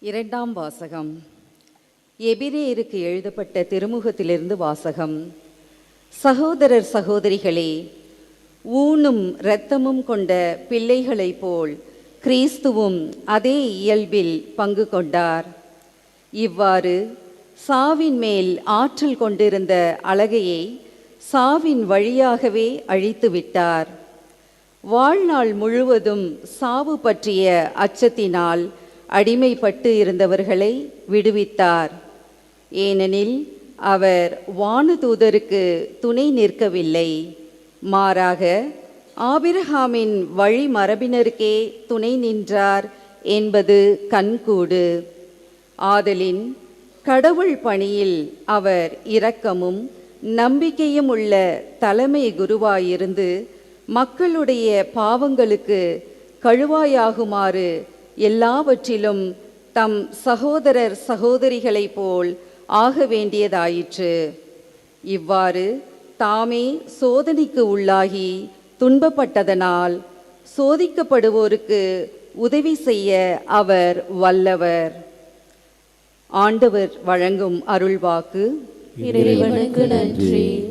இரண்டாம் வாசகம். எபிரேயருக்கு எழுதப்பட்ட திருமுகத்திலிருந்து வாசகம். சகோதரர் சகோதரிகளே ஊனும் இரத்தமும் கொண்ட பிள்ளைகளைப் போல் கிறிஸ்துவும் அதே இயல்பில் பங்கு கொண்டார். இவ்வாறு சாவின் மேல் ஆற்றல் கொண்டிருந்த அழகையை சாவின் வழியாகவே அழித்து விட்டார். வாழ்நாள் முழுவதும் சாவு பற்றிய அச்சத்தினால் அடிமைப்பட்டு இருந்தவர்களை விடுவித்தார். ஏனெனில் அவர் வானுதூதருக்கு துணை நிற்கவில்லை. மாறாக ஆபிரஹாமின் வழிமரபினருக்கே துணை நின்றார் என்பது கண்கூடு. ஆதலின் கடவுள் பணியில் அவர் இரக்கமும் நம்பிக்கையும் உள்ள தலைமை குருவாயிருந்து மக்களுடைய பாவங்களுக்கு கழுவாயாகுமாறு எல்லாவற்றிலும் தம் சகோதரர் சகோதரிகளைப் போல் ஆக வேண்டியதாயிற்று. இவ்வாறு தாமே சோதனைக்கு உள்ளாகி துன்பப்பட்டதனால் சோதிக்கப்படுவோருக்கு உதவி செய்ய அவர் வல்லவர். ஆண்டவர் வழங்கும் அருள்வாக்கு. இறைவனுக்கு நன்றி.